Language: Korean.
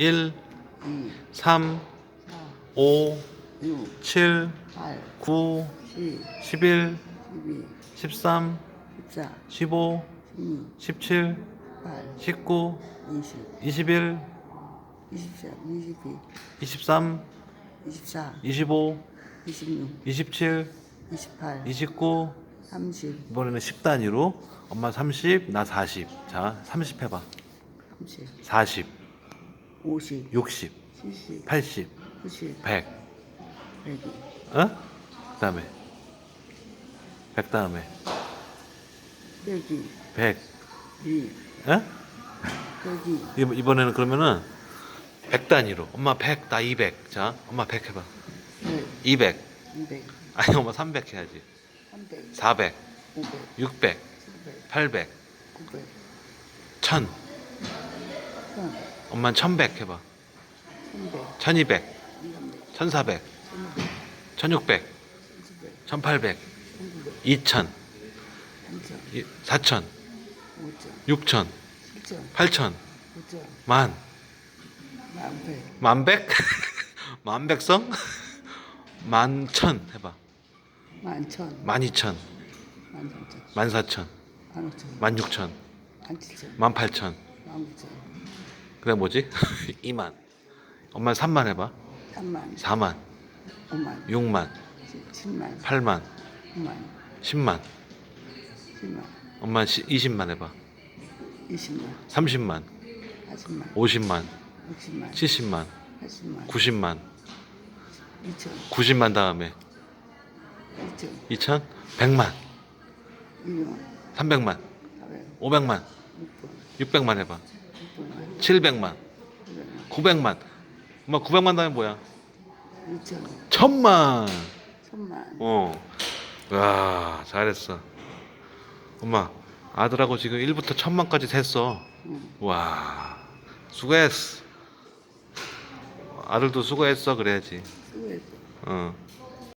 1, 2, 3, 4, 5, 6, 7, 8, 9, 10, 11, 12, 13, 14, 15, 16, 17, 8, 19, 20, 21, 23, 22, 23, 24, 25, 26, 27, 28, 29. 30, 이번에는 10단위로 엄마 30, 나 40. 자, 30 해봐. 30, 40, 50, 60, 70, 80, 90, 100. 100, 어? 그다음에 100 다음에 100이, 100. 2, 어? 100이, 이- 이번에는 그러면은 100 단위로. 엄마 100, 나 200. 자, 엄마 100 해봐. 100, 200. 200, 아니, 엄마 300 해야지. 300, 400, 500, 600, 700, 800, 900, 1000. 1000, 엄마는 1100 해봐. 1100, 1200, 1200, 1400, 1600, 1600, 1700, 1800, 1900, 2000, 3000, 4000, 5000, 6000, 7000, 8000, 9000, 만. 1100, 만백? 만백성? 만천 해봐. 11,000, 만이천, 13,000, 만사천, 15,000, 만육천, 17,000, 만팔천. 19,000, 그다음 뭐지? 이만. 엄마 3만 해봐. 3만, 4만, 5만, 6만, 7만, 8만, 9만, 10만. 10만, 엄마 20만 해봐. 20만, 30만, 40만, 50만, 60만, 70만, 80만, 90만, 2천, 90만 다음에. 2천, 2천, 100만, 1만, 300만, 400, 500만, 6번, 600만 해봐. 6번만, 700만, 900만, 900만. 엄마 900만 다음에 뭐야? 2천, 천만. 1000만, 어. 와, 잘했어. 엄마, 아들하고 지금 1부터 천만까지 셌어. 응, 와, 수고했어. 아들도 수고했어, 그래야지. 수고했어. 어.